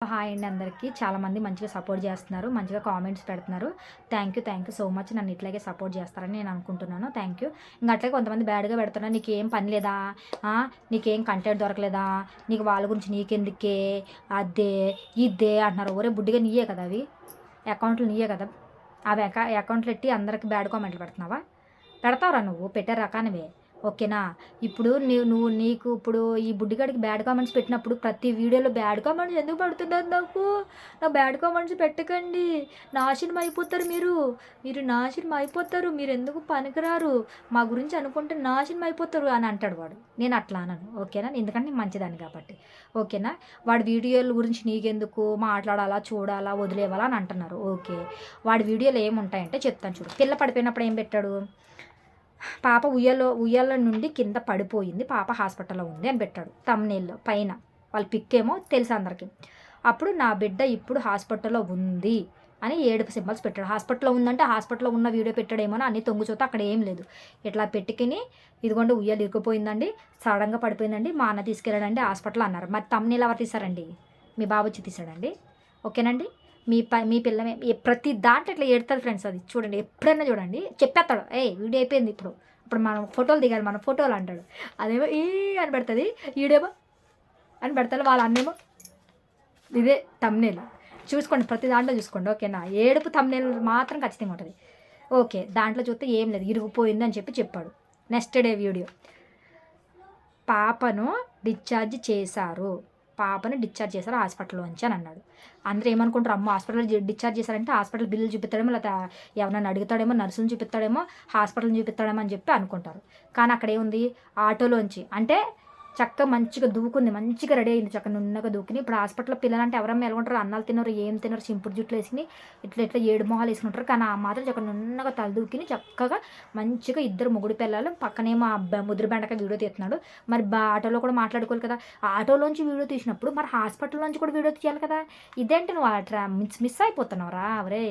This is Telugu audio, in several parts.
హాయ్ అండి అందరికీ. చాలామంది మంచిగా సపోర్ట్ చేస్తున్నారు మంచిగా కామెంట్స్ పెడుతున్నారు. Thank you thank you so much నన్ను ఇట్లాగే సపోర్ట్ చేస్తారని నేను అనుకుంటున్నాను. థ్యాంక్ యూ ఇంకా అట్లాగే కొంతమంది బ్యాడ్గా పెడుతున్నారు. నీకేం పని లేదా? నీకేం కంటెంట్ దొరకలేదా? నీకు వాళ్ళ గురించి నీకెందుకే? అదే ఇదే అంటున్నారు. ఒరే బుడ్డిగా నీయే కదా అవి. అకౌంట్లు నీయే కదా. అవి అకౌంట్లు ఎట్టి అందరికి బ్యాడ్ కామెంట్లు పెడుతున్నావా? పెడతావురా నువ్వు. పెట్టే రకానివే. ఓకేనా? ఇప్పుడు నీవు నువ్వు నీకు ఇప్పుడు ఈ బుడ్డిగాడికి బ్యాడ్ కామెంట్స్ పెట్టినప్పుడు ప్రతి వీడియోలో బ్యాడ్ కామెంట్స్ ఎందుకు పడుతున్నారు నాకు? నా బ్యాడ్ కామెంట్స్ పెట్టకండి. నాశనం అయిపోతారు మీరు. మీరు నాశనం అయిపోతారు. మీరు ఎందుకు పనికిరారు? మా గురించి అనుకుంటే నాశనం అయిపోతారు అని అంటాడు వాడు. నేను అట్లా అనను. ఓకేనా? ఎందుకంటే నేను మంచిదాన్ని కాబట్టి. ఓకేనా? వాడి వీడియోల గురించి నీకెందుకు? మాట్లాడాలా చూడాలా వదిలేవాలా అని అంటున్నారు. ఓకే. వాడి వీడియోలు ఏముంటాయంటే చెప్తాను చూడు. పిల్ల పడిపోయినప్పుడు ఏం పెట్టాడు? పాప ఉయ్యలో ఉయ్యాల నుండి కింద పడిపోయింది. పాప హాస్పిటల్లో ఉంది అని పెట్టాడు. తమ్నేల్లో పైన. వాళ్ళ పిక్ ఏమో తెలుసు అందరికీ. అప్పుడు నా బిడ్డ ఇప్పుడు హాస్పిటల్లో ఉంది అని ఏడుపు సింబల్స్ పెట్టాడు. హాస్పిటల్లో ఉందంటే హాస్పిటల్లో ఉన్న వీడియో పెట్టాడేమో అని అన్ని తొంగు చూత అక్కడ ఏం లేదు. ఇట్లా పెట్టుకుని ఇదిగోండి ఉయ్యాలు ఇరుకుపోయిందండి సడన్గా పడిపోయిందండి మా అన్న తీసుకెళ్ళాడండి హాస్పిటల్ అన్నారు. మరి తమ్నేల్ ఎవరు తీశారండి? మీ బాబు వచ్చి తీసాడండి ఓకేనండి? మీ ప మీ పిల్లమే ప్రతి దాంట్లో ఇట్లా ఎడతారు ఫ్రెండ్స్ అది? చూడండి ఎప్పుడైనా చూడండి చెప్పేస్తాడు. ఏ వీడియో అయిపోయింది ఇప్పుడు. ఇప్పుడు మనం ఫోటోలు దిగాలి మన ఫోటోలు అంటాడు. అదేమో ఈ అని పెడుతుంది ఈడేమో అని పెడతాడు వాళ్ళ అన్నేమో ఇదే తమ్నేలు చూసుకోండి ప్రతి దాంట్లో చూసుకోండి ఓకేనా? ఏడుపు తమ్నేలు మాత్రం ఖచ్చితంగా ఉంటుంది. ఓకే దాంట్లో చూస్తే ఏం లేదు ఇరిగిపోయింది అని చెప్పి చెప్పాడు. నెక్స్ట్ డే వీడియో పాపను డిశ్చార్జ్ చేశారు. పాపని డిశ్చార్జ్ చేశారు హాస్పిటల్లోంచి అని అన్నాడు. అందరూ ఏమనుకుంటారు? అమ్మ హాస్పిటల్ డిశ్చార్జ్ చేశారంటే హాస్పిటల్ బిల్లు చూపిస్తాడేమో లేకపోతే ఎవరైనా అడుగుతాడేమో నర్సుని చూపిస్తాడేమో హాస్పిటల్ చూపిస్తాడేమో అని చెప్పి అనుకుంటారు. కానీ అక్కడ ఏముంది? ఆటోలోంచి అంటే చక్కగా మంచిగా దూకుంది మంచిగా రెడీ అయింది. చక్క నున్నగా దూకిని ఇప్పుడు హాస్పిటల్లో పిల్లలంటే ఎవరమ్మ ఎలా ఉంటారు అన్నాలు తినరు ఏం తినరు చింపుడు జుట్లు వేసుకుని ఇట్లా ఇట్లా ఏడు మొహాలు వేసుకుంటారు. కానీ ఆ మాత్రం చక్కగా నున్నగా తల దూకిని చక్కగా మంచిగా ఇద్దరు మొగుడు పిల్లలు పక్కనేమో ఆ ముద్ర బెండకాయ వీడియో తీస్తున్నాడు. మరి బా ఆటోలో కూడా మాట్లాడుకోవాలి కదా. ఆటోలోంచి వీడియో తీసినప్పుడు మరి హాస్పిటల్లోంచి కూడా వీడియో తీయాలి కదా. ఇదేంటి నువ్వు అట్లా మిస్ మిస్ అయిపోతున్నావురా. అవరే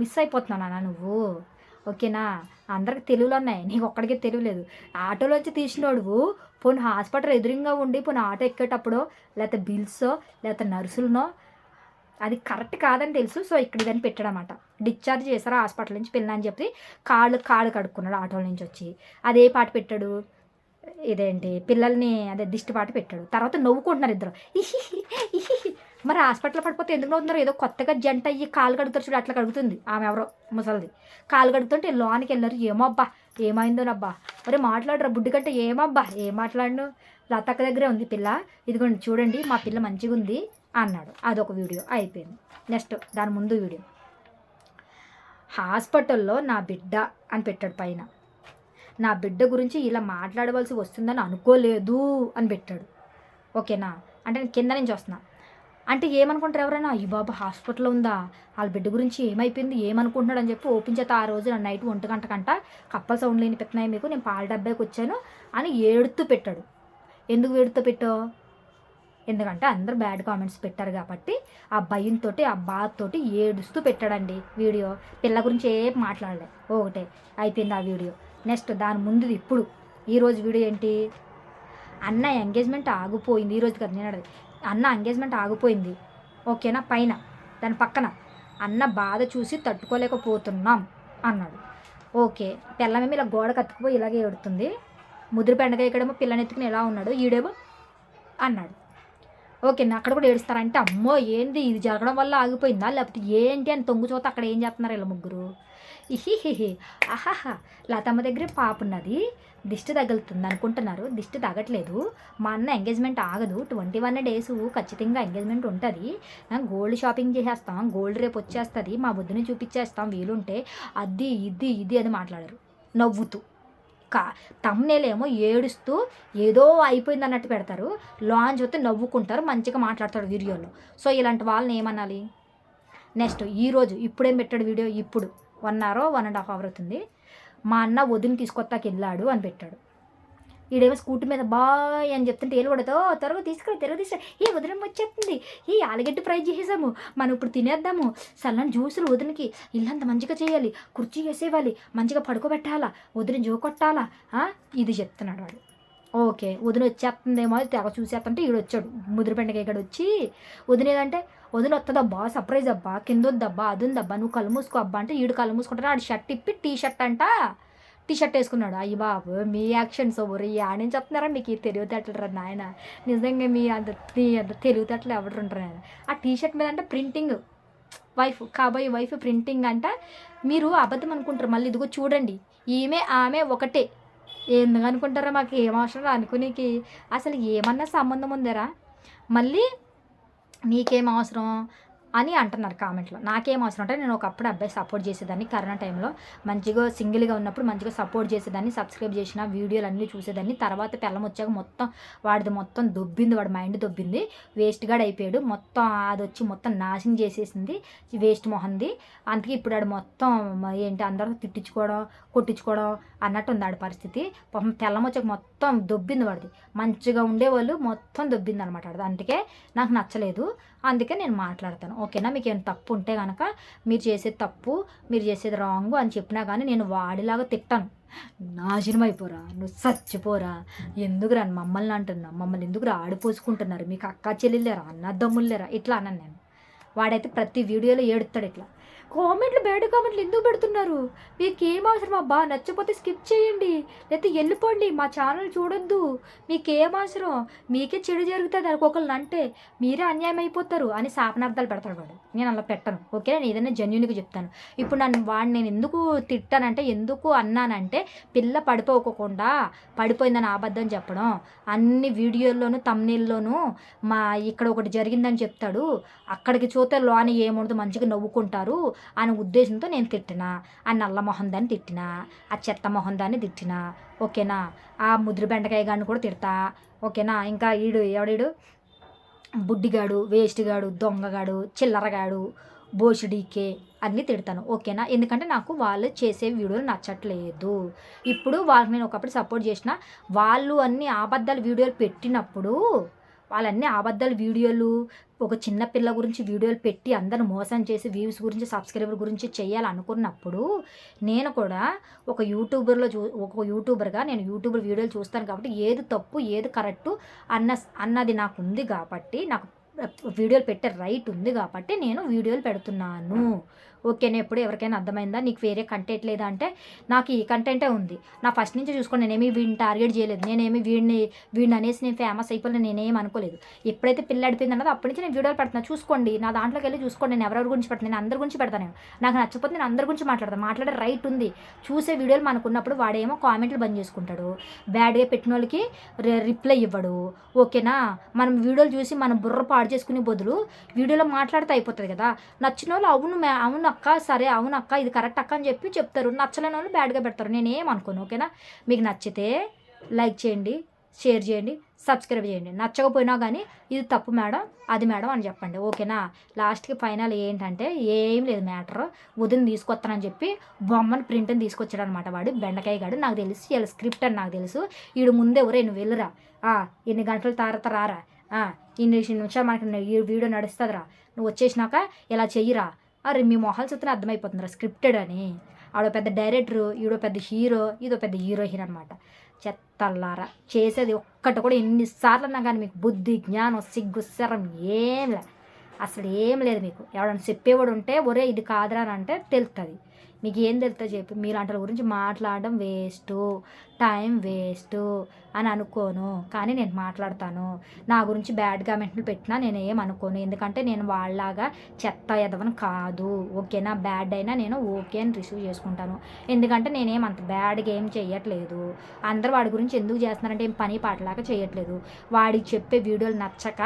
మిస్ అయిపోతున్నానా నువ్వు. ఓకేనా? అందరికి తెలుగులో ఉన్నాయి నీకు ఒక్కడికే తెలియలేదు ఆటోలోంచి తీసినోడువు పోనీ హాస్పిటల్ ఎదురుగా ఉండి పోనీ ఆటో ఎక్కేటప్పుడు లేకపోతే బిల్సో లేకపోతే నర్సులనో అది కరెక్ట్ కాదని తెలుసు. సో ఇక్కడ ఇదని పెట్టాడనమాట. డిశ్చార్జ్ చేశారు హాస్పిటల్ నుంచి పిల్లని చెప్పి. కాళ్ళు కాళ్ళు కడుక్కున్నాడు ఆటోల నుంచి వచ్చి. అదే పాట పెట్టాడు. ఇదేంటి? పిల్లల్ని అదే దిష్టి పాట పెట్టాడు. తర్వాత నవ్వుకుంటున్నారు ఇద్దరు. మరి హాస్పిటల్ పడిపోతే ఎందుకు అవుతున్నారు ఏదో కొత్తగా జంట అయ్యి కాలు కడుగుతారు చూడు అట్లా కడుగుతుంది ఆమె ఎవరో ముసలిది. కాలు కడుగుతుంటే లోనికి వెళ్ళారు. ఏమో అబ్బా ఏమైందోనబ్బా మరి మాట్లాడరా బుడ్డి కంటే ఏమబ్బా? ఏం మాట్లాడను? లతక్క దగ్గరే ఉంది పిల్ల. ఇదిగోండి చూడండి మా పిల్ల మంచిగా ఉంది అన్నాడు. అదొక వీడియో అయిపోయింది. నెక్స్ట్ దాని ముందు వీడియో. హాస్పిటల్లో నా బిడ్డ అని పెట్టాడు పైన. నా బిడ్డ గురించి ఇలా మాట్లాడవలసి వస్తుందని అనుకోలేదు అని పెట్టాడు. ఓకేనా? అంటే నేను కింద నుంచి వస్తున్నా. అంటే ఏమనుకుంటారు ఎవరైనా? అయ్యి బాబు హాస్పిటల్లో ఉందా? వాళ్ళ బిడ్డ గురించి ఏమైపోయింది? ఏమనుకుంటున్నాడు అని చెప్పి ఓపెన్ చేత ఆ రోజు నా నైట్ ఒంటి గంట కంట కప్పల సౌండ్ లేని పెట్టినాయి మీకు నేను పాల డబ్బాకి వచ్చాను అని ఏడుతూ పెట్టాడు. ఎందుకు ఏడుతూ పెట్టో ఎందుకంటే అందరూ బ్యాడ్ కామెంట్స్ పెట్టారు కాబట్టి ఆ భయంతో ఆ బాధతోటి ఏడుస్తూ పెట్టాడండి వీడియో. పిల్ల గురించి ఏ మాట్లాడలే. ఒకటే అయిపోయింది ఆ వీడియో. నెక్స్ట్ దాని ముందుది ఇప్పుడు. ఈరోజు వీడియో ఏంటి? అన్న ఎంగేజ్మెంట్ ఆగిపోయింది ఈరోజు కదా నేను అన్న ఎంగేజ్మెంట్ ఆగిపోయింది. ఓకేనా? పైన దాని పక్కన. అన్న బాధ చూసి తట్టుకోలేకపోతున్నాం అన్నాడు. ఓకే పిల్లమేమి ఇలా గోడ కత్తుకుపోయి ఇలాగే ఏడుతుంది. ముదురు బెండకాయ ఇక్కడేమో పిల్లనెత్తుకుని ఎలా ఉన్నాడు? ఈడేమో అన్నాడు. ఓకే నా అక్కడ కూడా ఏడుస్తారంటే అమ్మో ఏంది? ఇది జరగడం వల్ల ఆగిపోయిందా? లేకపోతే ఏంటి అని తొంగు చూత అక్కడ ఏం చేస్తున్నారు ఇలా ముగ్గురు? ఇహిహిహి. అహహ లతమ్మ దగ్గర పాప ఉన్నది దిష్టి తగులుతుంది అనుకుంటున్నారు దిష్టి తగట్లేదు. మా అన్న ఎంగేజ్మెంట్ ఆగదు. ట్వంటీ వన్ డేస్ ఖచ్చితంగా ఎంగేజ్మెంట్ ఉంటుంది. గోల్డ్ షాపింగ్ చేసేస్తాం. గోల్డ్ రేపు వచ్చేస్తుంది. మా బుద్ధిని చూపించేస్తాం. వీలుంటే అది ఇది ఇది అని మాట్లాడారు. నవ్వుతూ. కా తమ్నేలేమో ఏడుస్తూ ఏదో అయిపోయింది అన్నట్టు పెడతారు. లాంచ్ వస్తే నవ్వుకుంటారు. మంచిగా మాట్లాడతాడు వీడియోలో. సో ఇలాంటి వాళ్ళని ఏమనాలి? నెక్స్ట్ ఈరోజు ఇప్పుడేం పెట్టాడు వీడియో? ఇప్పుడు. One hour one and half hour అవుతుంది. మా అన్న వదిన తీసుకొస్తాకి వెళ్ళాడు అని పెట్టాడు. ఈడేమో స్కూటీ మీద బాయ్ అని చెప్తుంటే ఏలు పడతా త్వరగా తీసుకురా త్వరగా తీసుకురా. ఏ వదిన వచ్చేస్తుంది. ఈ ఆలుగడ్డ ఫ్రై చేసేసాము. మనం ఇప్పుడు తినేద్దాము. సల్లని జ్యూసులు వదినకి. ఇల్లంత మంచిగా చేయాలి. కుర్చీ వేసేవాలి మంచిగా పడుకోబెట్టాలా. వదిన జోకొట్టాలా ఇది చెప్తున్నాడు వాడు. ఓకే వదిన వచ్చేస్తుందేమో తెగ చూసేస్తుంటే ఈడు వచ్చాడు ముదిరిపెండగా ఇక్కడ వచ్చి వదిన ఏదంటే సర్ప్రైజ్ అబ్బా కింద వద్దబ్బా అది ఉందబ్బా నువ్వు కళ్ళు మూసుకో అబ్బా అంటే ఈడు కళ్ళు మూసుకుంటారు ఆడు షర్ట్ ఇప్పి టీ షర్ట్ అంట టీ షర్ట్ వేసుకున్నాడు. అయ్యి బాబు మీ యాక్షన్స్ ఒరి ఆడని చెప్తున్నారా మీకు ఈ తెలివితేటలు రా నాయన? నిజంగా మీ అంత మీ అంత తెలివితేటలు ఎవరు ఉంటారు నాయన. ఆ టీ షర్ట్ మీద అంటే ప్రింటింగ్ వైఫ్ కాబోయే వైఫ్ ప్రింటింగ్ అంట మీరు అబద్ధం అనుకుంటారు. మళ్ళీ ఇదిగో చూడండి ఈమె ఆమె ఒకటే. ఎందుకు అనుకుంటారా మాకు ఏం అవసరం రా అనుకునేకి. అసలు ఏమన్నా సంబంధం ఉందరా? మళ్ళీ నీకేం అవసరం అని అంటున్నారు కామెంట్లో. నాకేం అవసరం అంటే నేను ఒకప్పుడు అబ్బాయి సపోర్ట్ చేసేదాన్ని కరోనా టైంలో. మంచిగా సింగిల్గా ఉన్నప్పుడు మంచిగా సపోర్ట్ చేసేదాన్ని సబ్స్క్రైబ్ చేసిన వీడియోలు అన్నీ చూసేదాన్ని. తర్వాత పిల్లం వచ్చాక మొత్తం వాడిది మొత్తం దొబ్బింది వాడి మైండ్ దొబ్బింది. వేస్ట్ గాడ్ అయిపోయాడు. మొత్తం అది వచ్చి మొత్తం నాశనం చేసేసింది వేస్ట్ మొహంది. అందుకే ఇప్పుడు ఆడు మొత్తం ఏంటి అందరూ తిట్టించుకోవడం కొట్టించుకోవడం అన్నట్టు ఉంది ఆడి పరిస్థితి. పాపం పిల్లం వచ్చాక మొత్తం దొబ్బింది వాడిది. మంచిగా ఉండేవాళ్ళు మొత్తం దొబ్బింది అనమాట అందుకే నాకు నచ్చలేదు. అందుకే నేను మాట్లాడతాను. ఓకేనా? మీకు ఏమైనా తప్పు ఉంటే కనుక మీరు చేసేది తప్పు మీరు చేసేది రాంగ్ అని చెప్పినా కానీ నేను వాడిలాగా తిట్టాను. నాశనం అయిపోరా? నువ్వు చచ్చిపోరా? ఎందుకురా మమ్మల్ని అంటున్నా మమ్మల్ని ఎందుకురా ఆడిపోసుకుంటున్నారు? మీకు అక్క అన్న దమ్ములు లేరా ఇట్లా అన్నాను నేను. వాడైతే ప్రతి వీడియోలో ఏడుస్తాడు ఇట్లా. కామెంట్లు బ్యాడ్ కామెంట్లు ఎందుకు పెడుతున్నారు? మీకు ఏం అవసరం అబ్బా నచ్చకపోతే స్కిప్ చేయండి. లేకపోతే వెళ్ళిపోండి మా ఛానల్ చూడొద్దు. మీకు ఏం అవసరం మీకే చెడు జరుగుతుంది ఒకళ్ళని అంటే మీరే అన్యాయం అయిపోతారు అని శాపనార్థాలు పెడతాడు వాడు. నేను అలా పెట్టను. ఓకే నేను ఏదైనా జెన్యున్గా చెప్తాను. ఇప్పుడు నన్ను వాడిని నేను ఎందుకు తిట్టానంటే ఎందుకు అన్నానంటే పిల్ల పడిపోకోకుండా పడిపోయిందని అబద్ధం చెప్పడం అన్ని వీడియోల్లోనూ తమ్నీల్లోనూ మా ఇక్కడ ఒకటి జరిగిందని చెప్తాడు. అక్కడికి చూస్తే లోని ఏముండదు మంచిగా నవ్వుకుంటారు. అనే ఉద్దేశంతో నేను తిట్టినా. ఆ నల్ల మొహం దాన్ని తిట్టినా. ఆ చెత్త మొహం దాన్ని తిట్టినా. ఓకేనా? ఆ ముద్ర బెండకాయ గాడిని కూడా తిడతా. ఓకేనా? ఇంకా ఈడు ఎవడీడు? బుడ్డిగాడు వేస్ట్గాడు దొంగగాడు చిల్లరగాడు బోషుడీకే అన్నీ తిడతాను. ఓకేనా? ఎందుకంటే నాకు వాళ్ళు చేసే వీడియోలు నచ్చట్లేదు. ఇప్పుడు వాళ్ళకి నేను ఒకప్పుడు సపోర్ట్ చేసిన వాళ్ళు అన్ని అబద్ధాలు వీడియోలు పెట్టినప్పుడు వాళ్ళన్నీ అబద్ధాలు వీడియోలు ఒక చిన్న పిల్ల గురించి వీడియోలు పెట్టి అందరు మోసం చేసి వ్యూస్ గురించి సబ్స్క్రైబర్ గురించి చేయాలనుకున్నప్పుడు నేను కూడా ఒక యూట్యూబర్లో చూ ఒక యూట్యూబర్గా నేను యూట్యూబర్ వీడియోలు చూస్తాను కాబట్టి ఏది తప్పు ఏది కరెక్టు అన్న అన్నది నాకు ఉంది కాబట్టి నాకు వీడియోలు పెట్టే రైట్ ఉంది కాబట్టి నేను వీడియోలు పెడుతున్నాను. ఓకేనే ఎప్పుడు ఎవరికైనా అర్థమైందా? నీకు వేరే కంటెంట్ లేదా అంటే నాకు ఈ కంటెంటే ఉంది. నా ఫస్ట్ నుంచి చూసుకోండి నేనేమి వీడిని టార్గెట్ చేయలేదు. నేనేమి వీడిని వీడిని అనేసి నేను ఫేమస్ అయిపోయిన నేనేం అనుకోలేదు. ఎప్పుడైతే పిల్ల అడిపోయింది అన్నదో అప్పటి నుంచి నేను వీడియోలు పెడుతున్నాను చూసుకోండి నా దాంట్లోకి వెళ్ళి చూసుకోండి. నేను ఎవరెవరి గురించి పెడతాను నేను అందరి గురించి పెడతాను నాకు నచ్చకపోతే నేను అందరి గురించి మాట్లాడతాను మాట్లాడే రైట్ ఉంది. చూసే వీడియోలు మనకున్నప్పుడు వాడేమో కామెంట్లు బంద్ చేసుకుంటాడు. బ్యాడ్గా పెట్టిన వాళ్ళకి రిప్లై ఇవ్వడు. ఓకేనా మనం వీడియోలు చూసి మనం బుర్ర పాడు చేసుకునే బదులు వీడియోలో మాట్లాడితే అయిపోతుంది కదా? నచ్చిన వాళ్ళు అవును అవును అక్క సరే అవును అక్క ఇది కరెక్ట్ అక్క అని చెప్పి చెప్తారు. నచ్చలేని వాళ్ళు బ్యాడ్గా పెడతారు. నేనేం అనుకోను ఓకేనా? మీకు నచ్చితే లైక్ చేయండి షేర్ చేయండి సబ్స్క్రైబ్ చేయండి. నచ్చకపోయినా కానీ ఇది తప్పు మేడం అది మేడం అని చెప్పండి ఓకేనా? లాస్ట్కి ఫైనల్ ఏంటంటే ఏం లేదు మ్యాటర్. ఉదయం తీసుకొస్తానని చెప్పి బొమ్మను ప్రింట్ని తీసుకొచ్చాడు అనమాట వాడు బెండకాయ గాడు. నాకు తెలుసు వీళ్ళ స్క్రిప్ట్ అని నాకు తెలుసు. వీడు ముందే ఒరే నువ్వు వెళ్ళురా? ఎన్ని గంటలు గంటల తర్వాత రారా ఇన్ని నిమిషాలు మనకి ఈ వీడియో నడుస్తుందిరా? నువ్వు వచ్చేసినాక ఇలా చెయ్యిరా? అరే మీ మొహాలు చూస్తే అర్థమైపోతుందిరా స్క్రిప్టెడ్ అని. ఆడో పెద్ద డైరెక్టరు ఈడో పెద్ద హీరో ఇదో పెద్ద హీరోయిన్ అనమాట చెత్తల్లారా చేసేది ఒక్కటి కూడా ఎన్నిసార్లు అన్నా కానీ మీకు బుద్ధి జ్ఞానం సిగ్గు శరం ఏం లే. అసలు ఏం లేదు మీకు. ఎవడన్నా చెప్పేవాడు ఉంటే ఒరే ఇది కాదురా అని అంటే తెలుస్తుంది మీకు ఏం తెలుస్తా చెప్పి. మీరు అంటల గురించి మాట్లాడడం వేస్ట్. టైం వేస్ట్ అని అనుకోను. కానీ నేను మాట్లాడతాను. నా గురించి బ్యాడ్ కామెంట్లు పెట్టినా నేను ఏం అనుకోను. ఎందుకంటే నేను వాళ్ళలాగా చెత్త ఎదవని కాదు. ఓకేనా? బ్యాడ్ అయినా నేను ఓకే అని రిసీవ్ చేసుకుంటాను. ఎందుకంటే నేనేం అంత బ్యాడ్గా ఏం చేయట్లేదు అందరు వాడి గురించి ఎందుకు చేస్తున్నారంటే ఏం పని పాటలాగా చేయట్లేదు వాడికి చెప్పే వీడియోలు నచ్చక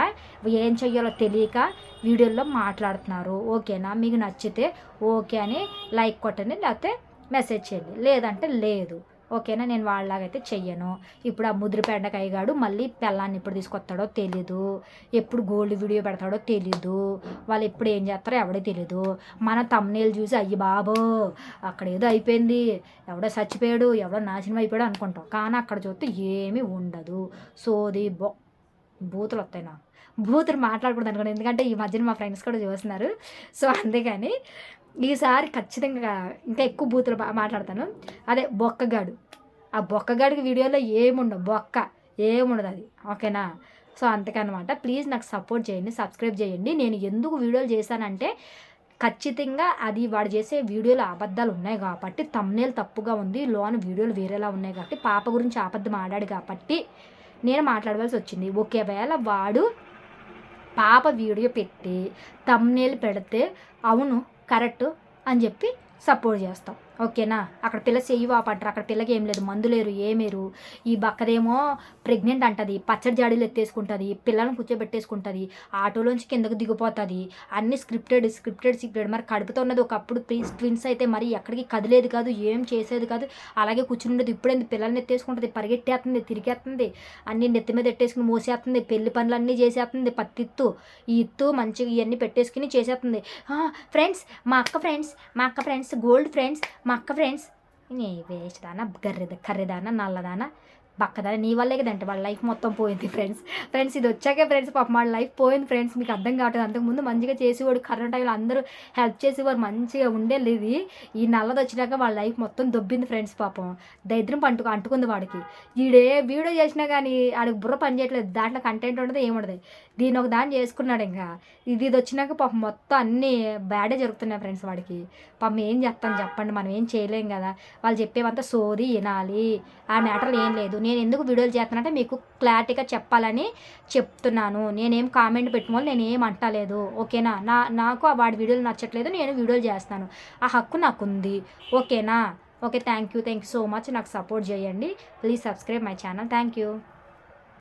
ఏం చెయ్యాలో తెలియక వీడియోల్లో మాట్లాడుతున్నారు. ఓకేనా? మీకు నచ్చితే ఓకే అని లైక్ కొట్టండి లేకపోతే మెసేజ్ చేయండి. లేదంటే లేదు. ఓకేనా? నేను వాళ్ళలాగైతే చెయ్యను. ఇప్పుడు ఆ ముద్ర బెండకాయ గాడు మళ్ళీ పెళ్ళాన్ని ఎప్పుడు తీసుకొస్తాడో తెలీదు. ఎప్పుడు గోల్డ్ వీడియో పెడతాడో తెలీదు. వాళ్ళు ఎప్పుడు ఏం చేస్తారో ఎవడో తెలీదు. మన తమ్నేలు చూసి అయ్యి బాబో అక్కడ ఏదో అయిపోయింది. ఎవడో చచ్చిపోయాడు ఎవడో నాశనం అయిపోయాడు అనుకుంటాం. కానీ అక్కడ చూస్తే ఏమీ ఉండదు. సోది బొ బూతులు వస్తాయి నాకు. బూతులు మాట్లాడకూడదు అనుకోండి. ఎందుకంటే ఈ మధ్యన మా ఫ్రెండ్స్ కూడా చూస్తున్నారు. సో అందుకని ఈసారి ఖచ్చితంగా ఇంకా ఎక్కువ బూతులు మాట్లాడతాను. అదే బొక్కగాడు. ఆ బొక్కగాడికి వీడియోలో ఏముండవు. బొక్క. ఏముండదు అది. ఓకేనా? సో అంతకనమాట ప్లీజ్ నాకు సపోర్ట్ చేయండి. సబ్స్క్రైబ్ చేయండి. నేను ఎందుకు వీడియోలు చేశానంటే ఖచ్చితంగా అది వాడు చేసే వీడియోలో అబద్ధాలు ఉన్నాయి కాబట్టి తమ్నేలు తప్పుగా ఉంది లోన వీడియోలు వేరేలా ఉన్నాయి కాబట్టి పాప గురించి అబద్ధం ఆడాడు కాబట్టి నేను మాట్లాడవలసి వచ్చింది. ఒకవేళ వాడు పాప వీడియో పెట్టి తమ్నేలు పెడితే అవును కరెక్ట్ అని చెప్పి సపోర్ట్ చేస్తాం. ఓకేనా? అక్కడ పిల్ల చెయ్యి వాపంటారు. అక్కడ పిల్లకి ఏం లేదు. మందు లేరు ఏమేరు ఈ బక్కదేమో ప్రెగ్నెంట్ అంటది. పచ్చడి జాడీలు ఎత్తేసుకుంటుంది. పిల్లలను కూర్చోబెట్టేసుకుంటుంది. ఆటోలోంచి కిందకు దిగిపోతుంది. అన్ని స్క్రిప్టెడ్ స్క్రిప్టెడ్ స్క్రిప్టెడ్ మరి కడుపుతో ఉన్నది ఒకప్పుడు ట్విన్స్ అయితే మరి ఎక్కడికి కదిలేదు కాదు ఏం చేసేది కాదు. అలాగే కూర్చుని ఉండేది ఇప్పుడేంది? పిల్లల్ని ఎత్తేసుకుంటుంది. పరిగెట్టేస్తుంది తిరిగేస్తుంది అన్ని నెత్తి మీద ఎట్టేసుకుని మోసేస్తుంది పెళ్ళి పనులన్నీ చేసేస్తుంది పత్తిత్తు ఈ ఇత్తు మంచిగా ఇవన్నీ పెట్టేసుకుని చేసేస్తుంది ఫ్రెండ్స్ మా అక్క ఫ్రెండ్స్ మా అక్క ఫ్రెండ్స్ గోల్డ్ ఫ్రెండ్స్ మా అక్క ఫ్రెండ్స్ నీ వేస్ట్ దానా గర్రెద కర్రెదానా నల్లదానా బక్కదాన నీ వల్లే కదంటే వాళ్ళ లైఫ్ మొత్తం పోయింది ఫ్రెండ్స్. ఫ్రెండ్స్ ఇది వచ్చాకే ఫ్రెండ్స్ పాపం వాళ్ళ లైఫ్ పోయింది ఫ్రెండ్స్. మీకు అర్థం కావట్లేదు. అంతకుముందు మంచిగా చేసేవాడు కరోనా టైంలో అందరూ హెల్ప్ చేసేవారు మంచిగా ఉండేది ఇది ఈ నల్లది వచ్చినాక వాళ్ళ లైఫ్ మొత్తం దొబ్బింది ఫ్రెండ్స్ పాపం. దరిద్రం పంటుకు అంటుకుంది వాడికి. ఈడే వీడియో చేసినా కానీ ఆడికి బుర్ర పని చేయట్లేదు. దాంట్లో కంటెంట్ ఉండదు ఏముండదు దీని ఒక దాన్ని చేసుకున్నాడు ఇంకా. ఇది ఇది వచ్చినాక పాపం మొత్తం అన్నీ బ్యాడే జరుగుతున్నాయి ఫ్రెండ్స్ వాడికి. పాపం ఏం చేస్తాను చెప్పండి మనం ఏం చేయలేం కదా. వాళ్ళు చెప్పేవంతా సోది వినాలి. ఆ మ్యాటర్లు ఏం లేదు. నేను ఎందుకు వీడియోలు చేస్తానంటే మీకు క్లారిటీగా చెప్పాలని చెప్తున్నాను. నేనేం కామెంట్ పెట్టుకోవాలి నేను ఏం అంటలేదు. ఓకేనా? నా నాకు ఆ వాడి వీడియోలు నచ్చట్లేదు నేను వీడియోలు చేస్తాను. ఆ హక్కు నాకు ఉంది ఓకేనా? Okay thank you. Thank you so much. నాకు సపోర్ట్ చేయండి. Please subscribe my channel. Thank you.